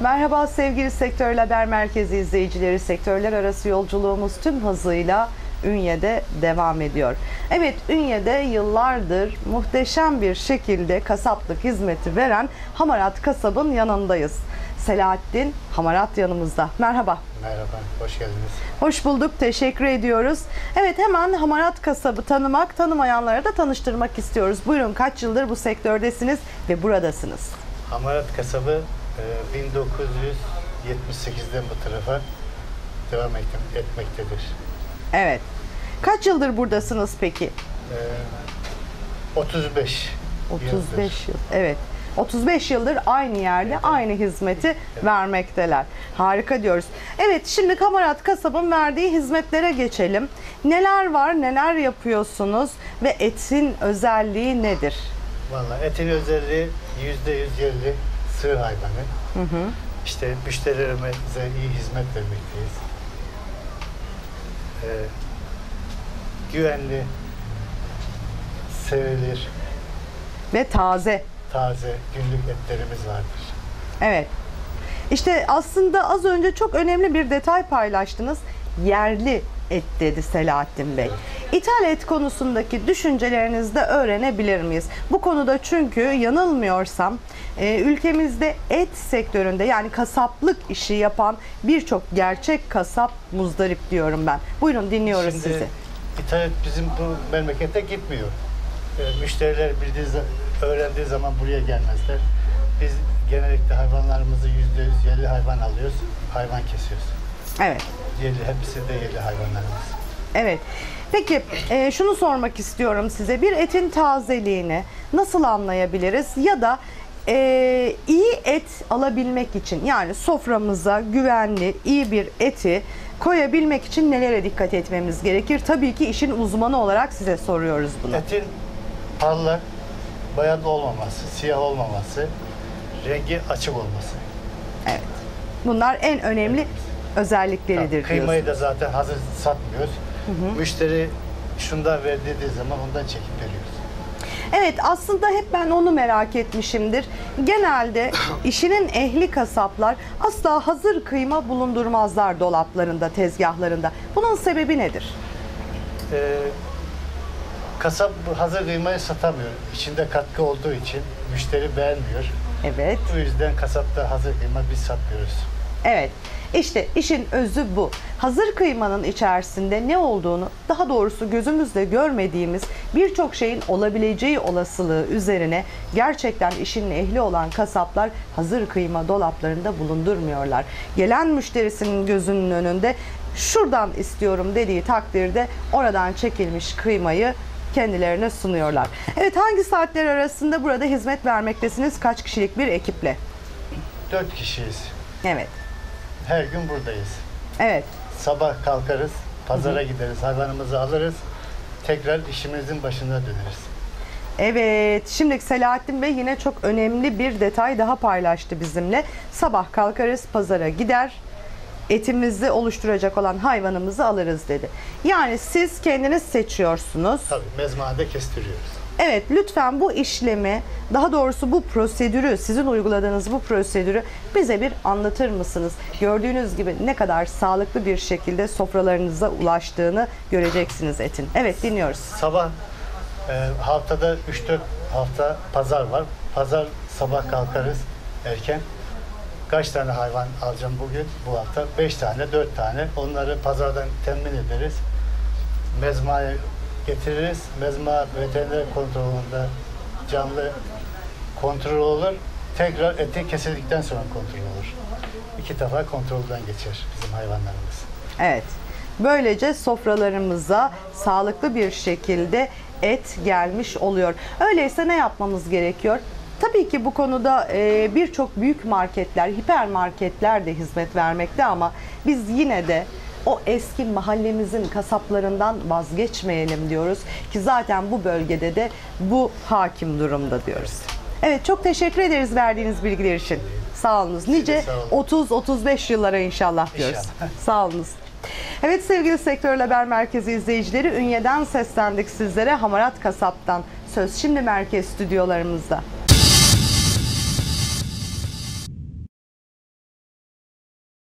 Merhaba sevgili Sektör Haber Merkezi izleyicileri. Sektörler arası yolculuğumuz tüm hızıyla Ünye'de devam ediyor. Evet Ünye'de yıllardır muhteşem bir şekilde kasaplık hizmeti veren Hamarat Kasab'ın yanındayız. Selahattin Hamarat yanımızda. Merhaba. Merhaba, hoş geldiniz. Hoş bulduk, teşekkür ediyoruz. Evet hemen Hamarat Kasabı tanımak, tanımayanlara da tanıştırmak istiyoruz. Buyurun kaç yıldır bu sektördesiniz ve buradasınız? Hamarat kasabı e, 1978'den bu tarafa devam et- etmektedir. Evet. Kaç yıldır buradasınız peki? E, 35 35 yıl. Evet. 35 yıldır aynı yerde aynı hizmeti vermekteler. Harika diyoruz. Evet şimdi Kamarat Kasab'ın verdiği hizmetlere geçelim. Neler var, neler yapıyorsunuz ve etin özelliği nedir? Valla etin özelliği %100 yerli sığır hayvanı. İşte müşterilerimize iyi hizmet vermekteyiz. E, güvenli, sevilir, Ve taze. taze günlük etlerimiz vardır. Evet. İşte aslında az önce çok önemli bir detay paylaştınız. Yerli et dedi Selahattin Bey. İthal et konusundaki düşüncelerinizi de öğrenebilir miyiz? Bu konuda çünkü yanılmıyorsam e, ülkemizde et sektöründe yani kasaplık işi yapan birçok gerçek kasap muzdarip diyorum ben. Buyurun dinliyoruz Şimdi sizi. İthalat bizim bu memlekete gitmiyor. Ee, müşteriler bildiği, öğrendiği zaman buraya gelmezler. Biz genellikle hayvanlarımızı yüzde yüz yerli hayvan alıyoruz, hayvan kesiyoruz. Evet. Yerli, hepsi de yerli hayvanlarımız. Evet. Peki e, şunu sormak istiyorum size. Bir etin tazeliğini nasıl anlayabiliriz? Ya da e, iyi et alabilmek için yani soframıza güvenli, iyi bir eti koyabilmek için nelere dikkat etmemiz gerekir? Tabii ki işin uzmanı olarak size soruyoruz bunu. Etin parlak, bayat olmaması, siyah olmaması, rengi açık olması. Evet. Bunlar en önemli özellikleridir Kıymayı diyorsunuz. da zaten hazır satmıyoruz. Müşteri şundan ver dediği zaman ondan çekip veriyoruz. Evet aslında hep ben onu merak etmişimdir. Genelde işinin ehli kasaplar asla hazır kıyma bulundurmazlar dolaplarında, tezgahlarında. Bunun sebebi nedir? Ee, kasap hazır kıymayı satamıyor. İçinde katkı olduğu için müşteri beğenmiyor. Evet, Bu yüzden kasapta hazır kıyma biz satmıyoruz. Evet. İşte işin özü bu. Hazır kıymanın içerisinde ne olduğunu, daha doğrusu gözümüzle görmediğimiz birçok şeyin olabileceği olasılığı üzerine gerçekten işin ehli olan kasaplar hazır kıyma dolaplarında bulundurmuyorlar. Gelen müşterisinin gözünün önünde şuradan istiyorum dediği takdirde oradan çekilmiş kıymayı kendilerine sunuyorlar. Evet hangi saatler arasında burada hizmet vermektesiniz? Kaç kişilik bir ekiple? Dört kişiyiz. Evet. Her gün buradayız. Evet. Sabah kalkarız, pazara gideriz, hayvanımızı alırız. Tekrar işimizin başına döneriz. Evet, şimdi Selahattin Bey yine çok önemli bir detay daha paylaştı bizimle. Sabah kalkarız, pazara gider, etimizi oluşturacak olan hayvanımızı alırız dedi. Yani siz kendiniz seçiyorsunuz. Tabii mezmada kestiriyoruz. Evet, lütfen bu işlemi, daha doğrusu bu prosedürü, sizin uyguladığınız bu prosedürü bize bir anlatır mısınız? Gördüğünüz gibi ne kadar sağlıklı bir şekilde sofralarınıza ulaştığını göreceksiniz etin. Evet, dinliyoruz. Sabah e, haftada 3-4 hafta pazar var. Pazar sabah kalkarız erken. Kaç tane hayvan alacağım bugün bu hafta? 5 tane, 4 tane. Onları pazardan temin ederiz. Mezmaya getiririz. Mezma veteriner kontrolünde canlı kontrol olur. Tekrar eti kesildikten sonra kontrol olur. İki defa kontrolden geçer bizim hayvanlarımız. Evet. Böylece sofralarımıza sağlıklı bir şekilde et gelmiş oluyor. Öyleyse ne yapmamız gerekiyor? Tabii ki bu konuda e, birçok büyük marketler, hipermarketler de hizmet vermekte ama biz yine de o eski mahallemizin kasaplarından vazgeçmeyelim diyoruz ki zaten bu bölgede de bu hakim durumda diyoruz. Evet çok teşekkür ederiz verdiğiniz bilgiler için. Sağ olunuz. Nice sağ olun. 30-35 yıllara inşallah diyoruz. İnşallah. Sağ olunuz. Evet sevgili Sektör Haber Merkezi izleyicileri Ünye'den seslendik sizlere Hamarat Kasap'tan. Söz şimdi merkez stüdyolarımızda.